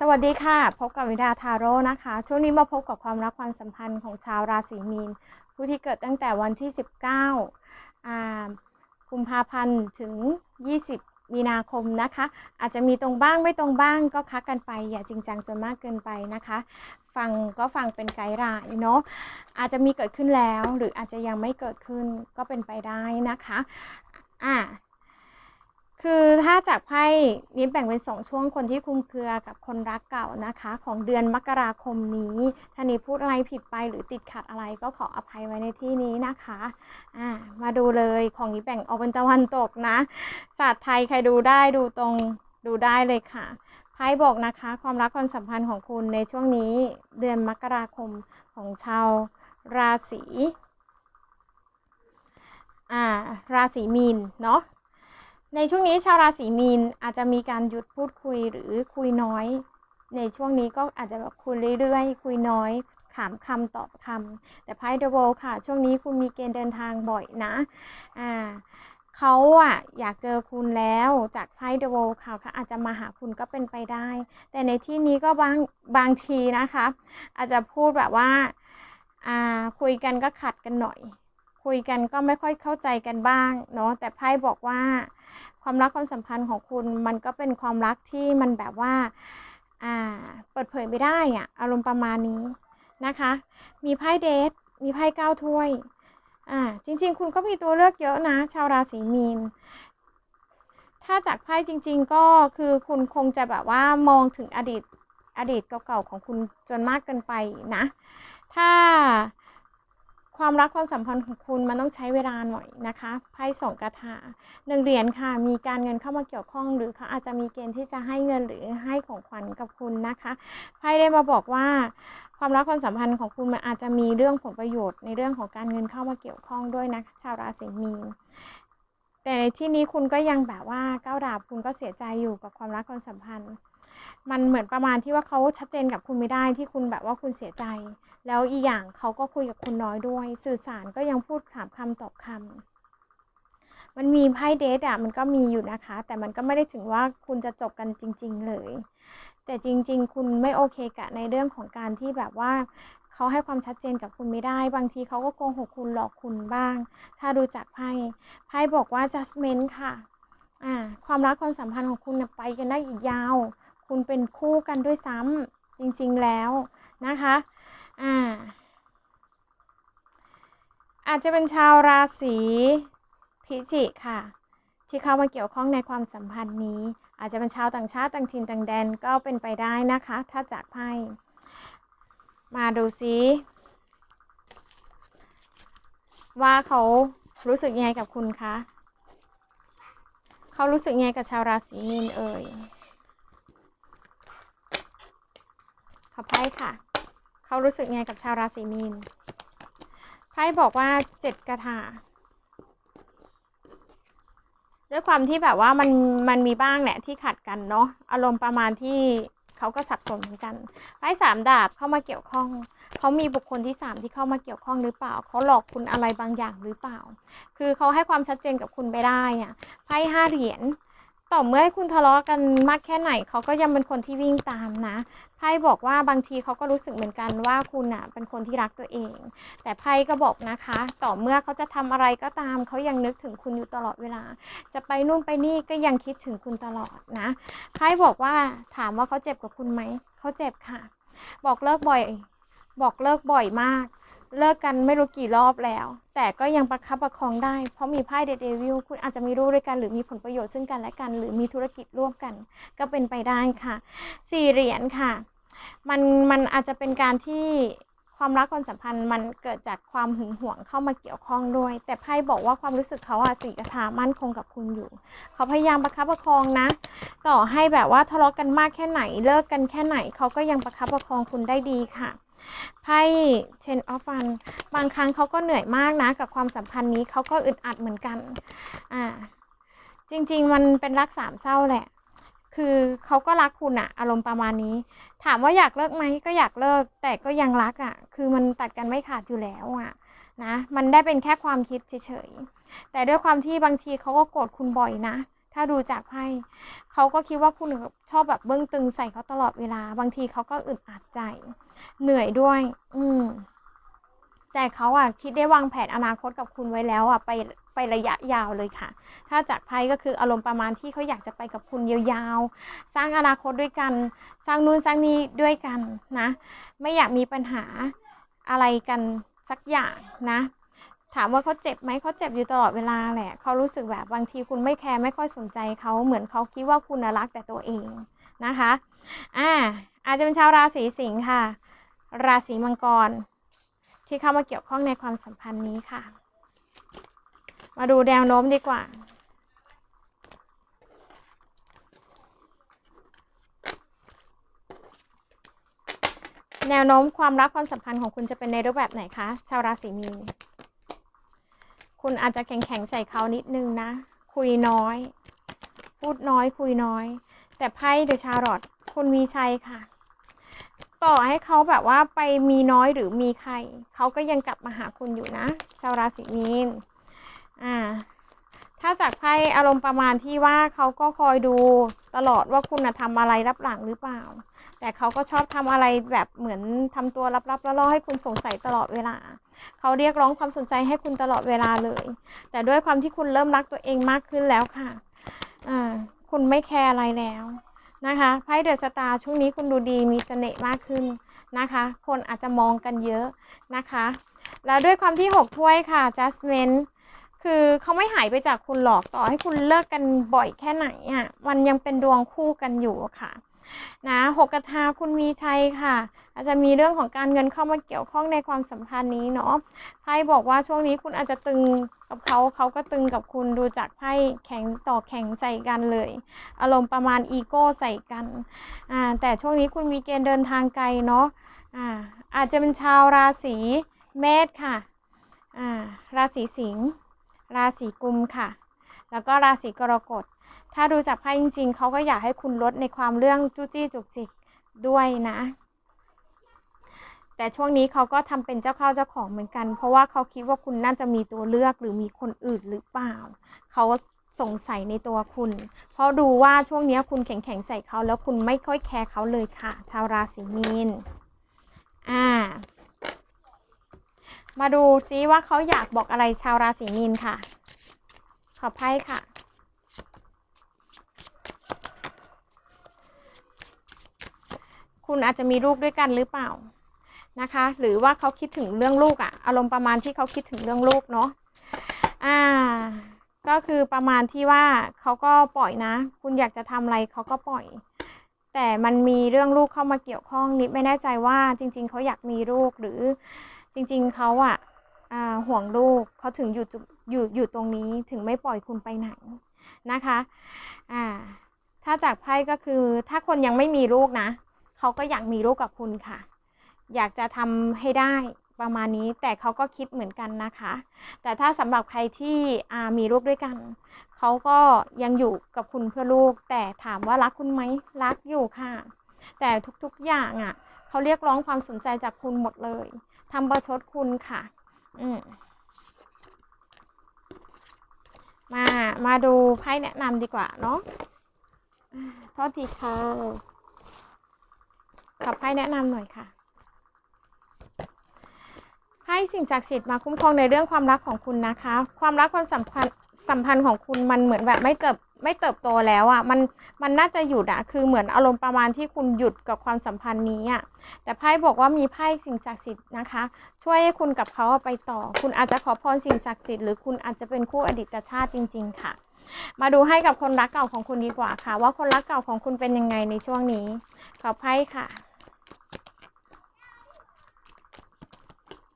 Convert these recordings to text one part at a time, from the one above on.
สวัสดีค่ะ พบกับวิดาทาโร่นะคะ ช่วงนี้มาพบกับความรักความสัมพันธ์ของชาวราศีมีน ผู้ที่เกิดตั้งแต่วันที่ 19อ่ากุมภาพันธ์ถึง 20 มีนาคมนะคะ อาจจะมีตรงบ้างไม่ตรงบ้างก็คักกันไป อย่าจริงจังจนมากเกินไปนะคะ ฟังก็ฟังเป็นไกด์ไลน์เนาะอาจจะมีเกิดขึ้นแล้ว หรืออาจจะยังไม่เกิดขึ้นก็เป็นไปได้นะคะอ่า คือถ้าจากไพ่นี้แบ่งเป็นสองช่วงคนที่คลุมเครือกับคนรักเก่านะคะ ของเดือนมกราคมนี้ถ้านี้พูดอะไรผิดไปหรือติดขัดอะไรก็ขออภัยไว้ในที่นี้นะคะอ่ามาดูเลยของนี้แบ่งออกเป็นตะวันตกนะศาสตร์ไทยใครดูได้ดูตรงดูได้เลยค่ะไพ่บอกนะคะ ความรักความสัมพันธ์ของคุณในช่วงนี้เดือนมกราคมของชาวราศีอ่าราศีมีนเนาะ ในช่วงนี้ชาวราศีมีนอาจจะมีการหยุดพูดคุยหรือคุยน้อย ในช่วงนี้ก็อาจจะแบบคุยเรื่อยๆ คุยน้อยถามคำตอบคำแต่ไพ่เดอะโวค่ะ ช่วงนี้คุณมีเกณฑ์เดินทางบ่อยนะอ่าเขาอะอยากเจอคุณแล้วจากไพ่เดอะโวค่ะเขาอาจจะมาหาคุณก็เป็นไปได้ แต่ในที่นี้ก็บางบางทีนะคะ อาจจะพูดแบบว่าอ่าคุยกันก็ขัดกันหน่อย คุยกันก็ไม่ค่อยเข้าใจกันบ้างเนาะแต่ไพ่บอกว่า ความรักความสัมพันธ์ของคุณมันก็เป็นความรักที่มันแบบว่าอ่าเปิดเผยไม่ได้อะอารมณ์ประมาณนี้นะคะ มีไพ่เดทมีไพ่เก้าถ้วยอ่าจริง ๆ คุณก็มีตัวเลือกเยอะนะ ชาวราศีมีนถ้าจากไพ่จริง ๆ ก็คือคุณคงจะแบบว่ามองถึงอดีตอดีตเก่าๆของคุณจนมากเกินไปนะ ถ้า ความรักความสัมพันธ์ของคุณมันต้องใช้เวลาหน่อยนะคะไพ่สองกระถาหนึ่งเหรียญค่ะ มีการเงินเข้ามาเกี่ยวข้องหรือเขาอาจจะมีเกณฑ์ที่จะให้เงินหรือให้ของขวัญกับคุณนะคะไพ่ได้มาบอกว่า ความรักความสัมพันธ์ของคุณมันอาจจะมีเรื่องผลประโยชน์ในเรื่องของการเงินเข้ามาเกี่ยวข้องด้วยนะชาวราศีมีนแต่ในที่นี้คุณก็ยังแบบว่าก้าวดาบคุณก็เสียใจอยู่กับความรักความสัมพันธ์ มันเหมือนประมาณที่ว่าเขาชัดเจนกับคุณไม่ได้ที่คุณแบบว่าคุณเสียใจ แล้วอีกอย่างเขาก็คุยกับคุณน้อยด้วย สื่อสารก็ยังพูดถามคำตอบคำมันมีไพ่เดทอะมันก็มีอยู่นะคะ แต่มันก็ไม่ได้ถึงว่าคุณจะจบกันจริง ๆ เลย แต่จริง ๆ คุณไม่โอเคกับในเรื่องของการที่แบบว่าเขาให้ความชัดเจนกับคุณไม่ได้ บางทีเขาก็โกหกคุณหลอกคุณบ้าง ถ้าดูจากไพ่ไพ่บอกว่า judgment ค่ะ อ่า ความรักความสัมพันธ์ของคุณไปกันได้อีกยาว คุณเป็นคู่กันด้วยซ้ำจริงๆแล้วนะคะอ่าอาจจะเป็นชาวราศีพิจิกค่ะ ที่เข้ามาเกี่ยวข้องในความสัมพันธ์นี้ อาจจะเป็นชาวต่างชาติต่างถิ่นต่างแดนก็เป็นไปได้นะคะ ถ้าจากไพ่มาดูซิว่าเขารู้สึกยังไงกับคุณคะ เขารู้สึกยังไงกับชาวราศีมีนเอ่ย ขอไพ่ค่ะ เขารู้สึกไงกับชาวราศีมีนไพ่บอกว่าเจ็ดกระถาด้วยความที่แบบว่ามันมันมีบ้างแหละที่ขัดกันเนาะอารมณ์ประมาณที่เขาก็สับสนเหมือนกันไพ่สามดาบเข้ามาเกี่ยวข้องเขามีบุคคลที่สามที่เข้ามาเกี่ยวข้องหรือเปล่าเขาหลอกคุณอะไรบางอย่างหรือเปล่า คือเขาให้ความชัดเจนกับคุณไม่ได้อะไพ่ห้าเหรียญ ต่อเมื่อให้คุณทะเลาะกันมากแค่ไหนเขาก็ยังเป็นคนที่วิ่งตามนะไพ่บอกว่าบางทีเขาก็รู้สึกเหมือนกันว่าคุณอะเป็นคนที่รักตัวเอง แต่ไพ่ก็บอกนะคะ ต่อเมื่อเขาจะทำอะไรก็ตามเขายังนึกถึงคุณอยู่ตลอดเวลา จะไปนู่นไปนี่ก็ยังคิดถึงคุณตลอดนะไพ่บอกว่าถามว่าเขาเจ็บกับคุณไหมเขาเจ็บค่ะ บอกเลิกบ่อย บอกเลิกบ่อยมาก เลิกกันไม่รู้กี่รอบแล้ว แต่ก็ยังประคับประคองได้ เพราะมีไพ่เดดเดวิลคุณอาจจะมีรู้ด้วยกันหรือมีผลประโยชน์ซึ่งกันและกัน หรือมีธุรกิจร่วมกัน ก็เป็นไปได้ค่ะสี่เหรียญค่ะ มันมันอาจจะเป็นการที่ความรักความสัมพันธ์มันเกิดจากความหึงหวงเข้ามาเกี่ยวข้องด้วย แต่ไพ่บอกว่าความรู้สึกเขาอะสีกระทามั่นคงกับคุณอยู่ เขาพยายามประคับประคองนะ ต่อให้แบบว่าทะเลาะกันมากแค่ไหนเลิกกันแค่ไหน เขาก็ยังประคับประคองคุณได้ดีค่ะ ไพ่เชนออฟฟันบางครั้งเขาก็เหนื่อยมากนะ กับความสัมพันธ์นี้เขาก็อึดอัดเหมือนกัน อ่า จริง ๆ มันเป็นรักสามเศร้าแหละ คือเขาก็รักคุณอะอารมณ์ประมาณนี้ ถามว่าอยากเลิกไหมก็อยากเลิก แต่ก็ยังรักอะคือมันตัดกันไม่ขาดอยู่แล้วอะนะ มันได้เป็นแค่ความคิดเฉยๆ แต่ด้วยความที่บางทีเขาก็โกรธคุณบ่อยนะ ถ้าดูจากไพ่เขาก็คิดว่าคุณชอบแบบเบื้องตึงใส่เขาตลอดเวลา บางทีเขาก็อึดอัดใจ เหนื่อยด้วย อืม แต่เขาอะคิดได้วางแผนอนาคตกับคุณไว้แล้วอะไปไประยะยาวเลยค่ะ ถ้าจากไพ่ก็คืออารมณ์ประมาณที่เขาอยากจะไปกับคุณยาวๆ สร้างอนาคตด้วยกัน สร้างนู่นสร้างนี้ด้วยกันนะ ไม่อยากมีปัญหาอะไรกันสักอย่างนะ ถามว่าเขาเจ็บไหมเขาเจ็บอยู่ตลอดเวลาแหละเขารู้สึกแบบบางทีคุณไม่แคร์ไม่ค่อยสนใจเขาเหมือนเขาคิดว่าคุณรักแต่ตัวเองนะคะอ่าอาจจะเป็นชาวราศีสิงค์ค่ะ ราศีมังกร ที่เข้ามาเกี่ยวข้องในความสัมพันธ์นี้ค่ะ มาดูแนวโน้มดีกว่าแนวโน้มความรักความสัมพันธ์ของคุณจะเป็นในรูปแบบไหนคะ ชาวราศีมีน คุณอาจจะแข็งแข็งๆใส่เขานิดนึงนะ คุยน้อย พูดน้อยคุยน้อย แต่ไพ่เดอะชาร์ลอตคุณมีชัยค่ะ ต่อให้เขาแบบว่าไปมีน้อยหรือมีใคร เขาก็ยังกลับมาหาคุณอยู่นะ ชาวราศีมีนอ่า ถ้าจากไพ่อารมณ์ประมาณที่ว่าเขาก็คอยดู ตลอดว่าคุณนะทำอะไรรับหลังหรือเปล่า แต่เขาก็ชอบทำอะไรแบบเหมือนทำตัวลับๆแล่อให้คุณสงสัยตลอดเวลา เขาเรียกร้องความสนใจให้คุณตลอดเวลาเลย แต่ด้วยความที่คุณเริ่มรักตัวเองมากขึ้นแล้วค่ะอ่าคุณไม่แคร์อะไรแล้วนะคะไพ่เดอะสตาร์ช่วงนี้คุณดูดีมีเสน่ห์มากขึ้นนะคะ คนอาจจะมองกันเยอะนะคะ แล้วด้วยความที่ 6 ถ้วยค่ะ Justment คือเขาไม่หายไปจากคุณหรอกต่อให้คุณเลิกกันบ่อยแค่ไหนอะมันยังเป็นดวงคู่กันอยู่ค่ะนะหกกระทาคุณมีชัยค่ะ อาจจะมีเรื่องของการเงินเข้ามาเกี่ยวข้องในความสัมพันธ์นี้เนาะไพ่บอกว่าช่วงนี้คุณอาจจะตึงกับเขาเขาก็ตึงกับคุณดูจากไพ่แข็งต่อแข็งใส่กันเลย อารมณ์ประมาณอีโก้ใส่กันอ่าแต่ช่วงนี้คุณมีเกณฑ์เดินทางไกลเนาะอ่าอาจจะเป็นชาวราศีเมษค่ะอ่าราศีสิงห์ ราศีกุมค่ะ แล้วก็ราศีกรกฎ ถ้าดูจากไพ่จริง ๆ เขาก็อยากให้คุณลดในความเรื่องจู้จี้จุกจิกด้วยนะ แต่ช่วงนี้เขาก็ทำเป็นเจ้าเข้าเจ้าของเหมือนกัน เพราะว่าเขาคิดว่าคุณน่าจะมีตัวเลือกหรือมีคนอื่นหรือเปล่า เขาสงสัยในตัวคุณ เพราะดูว่าช่วงนี้คุณแข็งๆใส่เขาแล้วคุณไม่ค่อยแคร์เขาเลยค่ะ ชาวราศีมีน อ่า มาดูซิว่าเขาอยากบอกอะไรชาวราศีมีนค่ะ ขอไพ่ค่ะ คุณอาจจะมีลูกด้วยกันหรือเปล่านะคะ หรือว่าเขาคิดถึงเรื่องลูกอะอารมณ์ประมาณที่เขาคิดถึงเรื่องลูกเนาะอ่า ก็คือประมาณที่ว่าเขาก็ปล่อยนะ คุณอยากจะทำอะไรเขาก็ปล่อย แต่มันมีเรื่องลูกเข้ามาเกี่ยวข้องนิดไม่แน่ใจว่าจริง ๆเขาอยากมีลูกหรือ จริงๆเขาอะอ่าห่วงลูกเขาถึงอยู่อยู่อยู่ตรงนี้ถึงไม่ปล่อยคุณไปไหนนะคะอ่าถ้าจากไพ่ก็คือถ้าคนยังไม่มีลูกนะเขาก็อยากมีลูกกับคุณค่ะ อยากจะทำให้ได้ประมาณนี้แต่เขาก็คิดเหมือนกันนะคะ แต่ถ้าสำหรับใครที่มีลูกด้วยกันเขาก็ยังอยู่กับคุณเพื่อลูก แต่ถามว่ารักคุณไหมรักอยู่ค่ะ แต่ทุกๆอย่างอะ่ะเขาเรียกร้องความสนใจจากคุณหมดเลย ทำประชดคุณค่ะ อืมมา มาดูไพ่แนะนำดีกว่าเนาะอ่าโทษทีค่ะขอไพ่แนะนำหน่อยค่ะให้สิ่งศักดิ์สิทธิ์มาคุ้มครองในเรื่องความรักของคุณนะคะ ความรักความสัมพันธ์สัมพันธ์ของคุณมันเหมือนแบบไม่เติบ ไม่เติบโตแล้วอะ่ะมันมันน่าจะหยุดอะคือเหมือนอารมณ์ประมาณที่คุณหยุดกับความสัมพันธ์นี้อะ่ะแต่ไพ่บอกว่ามีไพ่สิ่งศักดิ์สิทธิ์นะคะ ช่วยให้คุณกับเขาไปต่อ คุณอาจจะขอพรสิ่งศักดิ์สิทธิ์หรือคุณอาจจะเป็นคู่อดีตชาติจริง ๆ ค่ะ มาดูให้กับคนรักเก่าของคุณดีกว่าค่ะ ว่าคนรักเก่าของคุณเป็นยังไงในช่วงนี้ ขอไพ่ค่ะ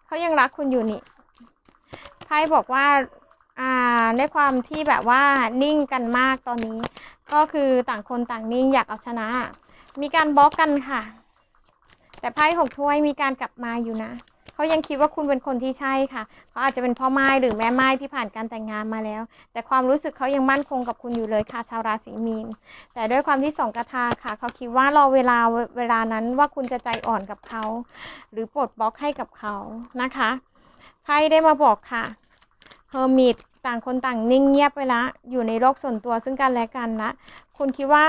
เขายังรักคุณอยู่นี่ไพ่บอกว่า อ่าในความที่แบบว่านิ่งกันมากตอนนี้ ก็คือต่างคนต่างนิ่งอยากเอาชนะ มีการบล็อกกันค่ะ แต่ไพ่หกถ้วยมีการกลับมาอยู่นะเขายังคิดว่าคุณเป็นคนที่ใช่ค่ะเขาอาจจะเป็นพ่อไม้หรือแม่ไม้ที่ผ่านการแต่งงานมาแล้ว แต่ความรู้สึกเขายังมั่นคงกับคุณอยู่เลยค่ะ ชาวราศีมีน แต่ด้วยความที่สองกระทาค่ะเขาคิดว่ารอเวลาเวลานั้นว่าคุณจะใจอ่อนกับเขา หรือปลดบล็อกให้กับเขานะคะไพ่ได้มาบอกค่ะเฮอร์มิต ต่างคนต่างนิ่งเงียบไปละ อยู่ในโลกส่วนตัวซึ่งกันและกันละ คุณคิดว่า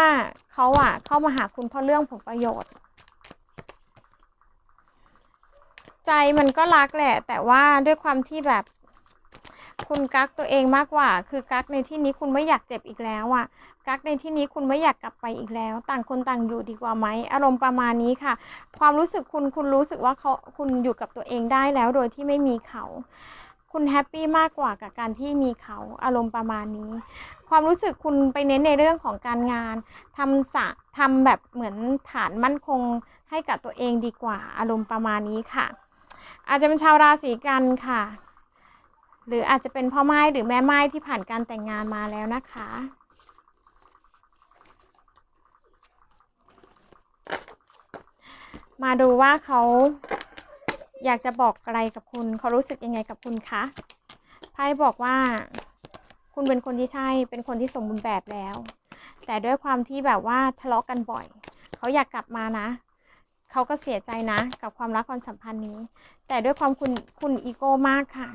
เขาอะเข้ามาหาคุณเพราะเรื่องผลประโยชน์ ใจมันก็รักแหละ แต่ว่าด้วยความที่แบบ คุณกักตัวเองมากกว่า คือกักในที่นี้คุณไม่อยากเจ็บอีกแล้วอะกักในที่นี้คุณไม่อยากกลับไปอีกแล้ว ต่างคนต่างอยู่ดีกว่าไหมอารมณ์ประมาณนี้ค่ะ ความรู้สึกคุณคุณรู้สึกว่าเขาคุณอยู่กับตัวเองได้แล้วโดยที่ไม่มีเขา คุณแฮปปี้มากกว่ากับการที่มีเขาอารมณ์ประมาณนี้ ความรู้สึกคุณไปเน้นในเรื่องของการงานทำสะทำแบบเหมือนฐานมั่นคงให้กับตัวเองดีกว่าอารมณ์ประมาณนี้ค่ะ อาจจะเป็นชาวราศีกันค่ะ หรืออาจจะเป็นพ่อไม้หรือแม่ไม้ที่ผ่านการแต่งงานมาแล้วนะคะมาดูว่าเขา อยากจะบอกอะไรกับคุณเขารู้สึกยังไงกับคุณคะไพ่บอกว่า คุณเป็นคนที่ใช่ เป็นคนที่สมบูรณ์แบบแล้ว แต่ด้วยความที่แบบว่าทะเลาะกันบ่อย เขาอยากกลับมานะ เขาก็เสียใจนะ กับความรักความสัมพันธ์นี้ แต่ด้วยความคุณคุณอีโก้มากค่ะ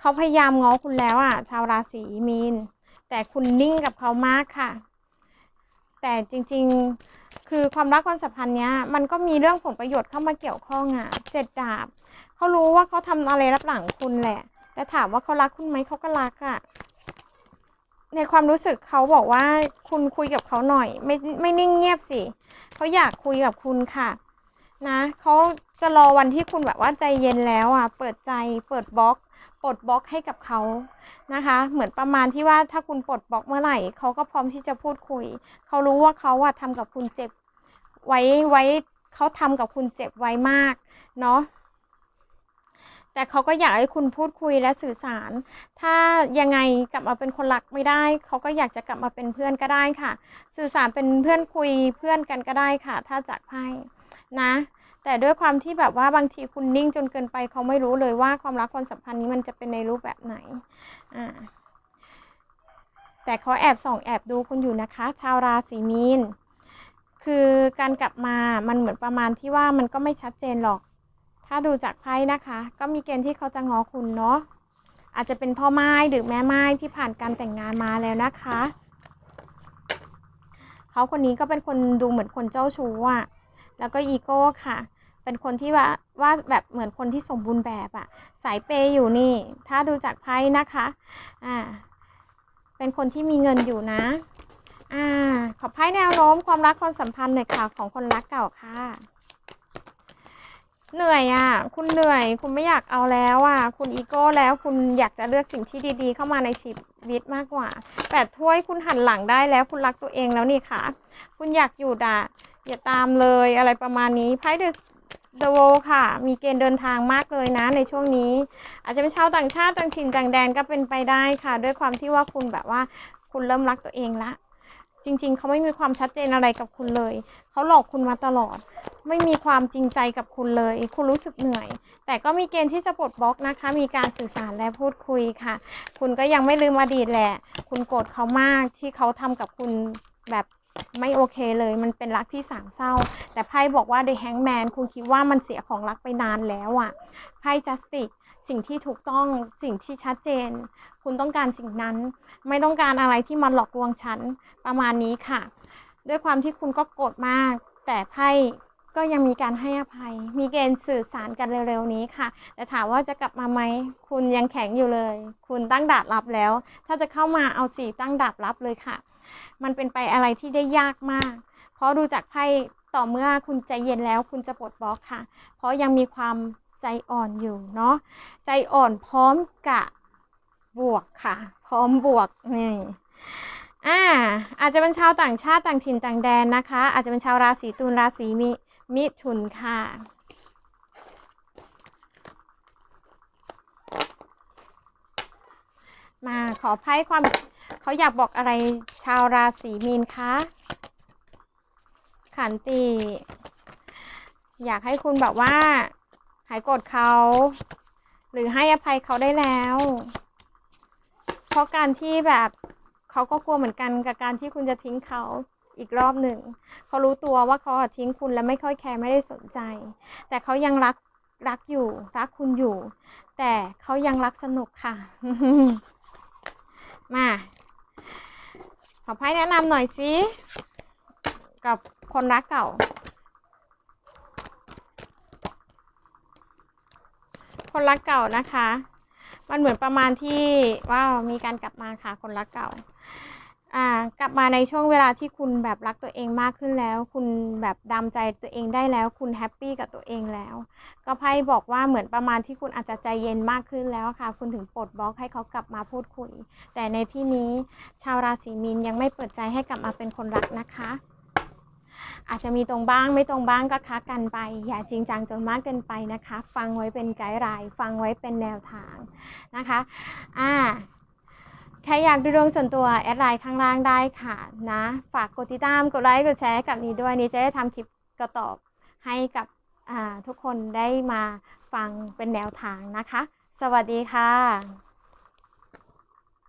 เขาพยายามง้อคุณแล้วอะ ชาวราศีมีน แต่คุณนิ่งกับเขามากค่ะ แต่จริง ๆ คือความรักความสัมพันธ์เนี้ยมันก็มีเรื่องผลประโยชน์เข้ามาเกี่ยวข้องอะเจ็ดดาบเขารู้ว่าเขาทำอะไรรับหลังคุณแหละ แต่ถามว่าเขารักคุณไหมเขาก็รักอะในความรู้สึกเขาบอกว่าคุณคุยกับเขาหน่อย ไม่ไม่นิ่งเงียบสิเขาอยากคุยกับคุณค่ะ นะเขาจะรอวันที่คุณแบบว่าใจเย็นแล้วอะ เปิดใจเปิดบล็อก ปลดบล็อกให้กับเขานะคะ เหมือนประมาณที่ว่าถ้าคุณปลดบล็อกเมื่อไหร่เขาก็พร้อมที่จะพูดคุย เขารู้ว่าเขาอะทำกับคุณเจ็บ ไว้ไว้เขาทำกับคุณเจ็บไว้มากเนาะแต่เขาก็อยากให้คุณพูดคุยและสื่อสาร ถ้ายังไงกลับมาเป็นคนรักไม่ได้ เขาก็อยากจะกลับมาเป็นเพื่อนก็ได้ค่ะ สื่อสารเป็นเพื่อนคุยเพื่อนกันก็ได้ค่ะ ถ้าจากไพ่นะ แต่ด้วยความที่แบบว่าบางทีคุณนิ่งจนเกินไปเขาไม่รู้เลยว่าความรักความสัมพันธ์นี้มันจะเป็นในรูปแบบไหนอ่าแต่เขาแอบส่องแอบดูคุณอยู่นะคะ ชาวราศีมีน คือการกลับมามันเหมือนประมาณที่ว่ามันก็ไม่ชัดเจนหรอก ถ้าดูจากไพ่นะคะ ก็มีเกณฑ์ที่เขาจะง้อคุณเนาะอาจจะเป็นพ่อไม้หรือแม่ไม้ที่ผ่านการแต่งงานมาแล้วนะคะเขาคนนี้ก็เป็นคนดูเหมือนคนเจ้าชู้อะแล้วก็อีโก้ค่ะ เป็นคนที่ว่าว่าแบบเหมือนคนที่สมบูรณ์แบบอะสายเปย์อยู่นี่ ถ้าดูจากไพ่นะคะอ่าเป็นคนที่มีเงินอยู่นะอ่าขอไพ่แนวโน้มความรักความสัมพันธ์หน่อยค่ะของคนรักเก่าค่ะเหนื่อยอะ คุณเหนื่อย คุณไม่อยากเอาแล้วอะ คุณอีโก้แล้ว คุณอยากจะเลือกสิ่งที่ดีๆ เข้ามาในชีวิตมากกว่าแปดถ้วยคุณหันหลังได้แล้ว คุณรักตัวเองแล้วนี่ค่ะ คุณอยากอยู่ด่ะอย่าตามเลยอะไรประมาณนี้ ไพ่เดอะ เดอะโวค่ะ มีเกณฑ์เดินทางมากเลยนะในช่วงนี้ อาจจะเป็นชาวต่างชาติต่างถิ่นต่างแดนก็เป็นไปได้ค่ะ ด้วยความที่ว่าคุณแบบว่าคุณเริ่มรักตัวเองละจริง ๆ เขาไม่มีความชัดเจนอะไรกับคุณเลย เขาหลอกคุณมาตลอด ไม่มีความจริงใจกับคุณเลย คุณรู้สึกเหนื่อย แต่ก็มีเกณฑ์ที่จะปลดบล็อกนะคะ มีการสื่อสารและพูดคุยค่ะ คุณก็ยังไม่ลืมอดีตแหละ คุณโกรธเขามากที่เขาทำกับคุณแบบ ไม่โอเคเลย มันเป็นรักที่สามเศร้า แต่ไพ่บอกว่า The Hangman คุณคิดว่ามันเสียของรักไปนานแล้วอะ่ะ ไพ่ Justice สิ่งที่ถูกต้องสิ่งที่ชัดเจน คุณต้องการสิ่งนั้น ไม่ต้องการอะไรที่มันหลอกลวงฉัน ประมาณนี้ค่ะ ด้วยความที่คุณก็โกรธมาก แต่ไพ่ก็ยังมีการให้อภัย มีเกณฑ์สื่อสารกันเร็วๆนี้ค่ะ แต่ถามว่าจะกลับมาไหม คุณยังแข็งอยู่เลย คุณตั้งดาบรับแล้ว ถ้าจะเข้ามาเอาสีตั้งดาบรับเลยค่ะ มันเป็นไปอะไรที่ได้ยากมาก เพราะดูจากไพ่ต่อเมื่อคุณใจเย็นแล้วคุณจะปลดบล็อกค่ะ เพราะยังมีความใจอ่อนอยู่เนาะใจอ่อนพร้อมกะบวกค่ะ พร้อมบวกนี่อ่าอาจจะเป็นชาวต่างชาติต่างถิ่นต่างแดนนะคะ อาจจะเป็นชาวราศีตุลราศีมิมิถุนค่ะมาขอไพ่ความ เขาอยากบอกอะไรชาวราศีมีนคะ ขันติ อยากให้คุณแบบว่า หายโกรธเขา หรือให้อภัยเขาได้แล้ว เพราะการที่แบบเขาก็กลัวเหมือนกันกับการที่คุณจะทิ้งเขาอีกรอบหนึ่ง เขารู้ตัวว่าเขาทิ้งคุณและไม่ค่อยแคร์ไม่ได้สนใจ แต่เขายังรักรักอยู่ รักคุณอยู่ แต่เขายังรักสนุกค่ะ มา ขอให้แนะนำหน่อยสิ กับคนรักเก่า คนรักเก่านะคะ มันเหมือนประมาณที่ว้าวมีการกลับมาค่ะ คนรักเก่า อ่ากลับมาในช่วงเวลาที่คุณแบบรักตัวเองมากขึ้นแล้ว คุณแบบดามใจตัวเองได้แล้ว คุณแฮปปี้กับตัวเองแล้ว ก็ไพ่บอกว่าเหมือนประมาณที่คุณอาจจะใจเย็นมากขึ้นแล้วค่ะ คุณถึงปลดบล็อกให้เขากลับมาพูดคุย แต่ในที่นี้ชาวราศีมีนยังไม่เปิดใจให้กลับมาเป็นคนรักนะคะ อาจจะมีตรงบ้างไม่ตรงบ้างก็ค้ากันไป อย่าจริงจังจนมากเกินไปนะคะ ฟังไว้เป็นไกด์ไลน์ฟังไว้เป็นแนวทางนะคะอ่า ใครอยากดูดวงส่วนตัว แอดไลน์ข้างล่างได้ค่ะนะ ฝากกดติดตาม กดไลค์ กดแชร์กับนี้ด้วยนี้จะได้ทำคลิปกระตอบให้กับทุกคนได้มาฟังเป็นแนวทางนะคะ สวัสดีค่ะ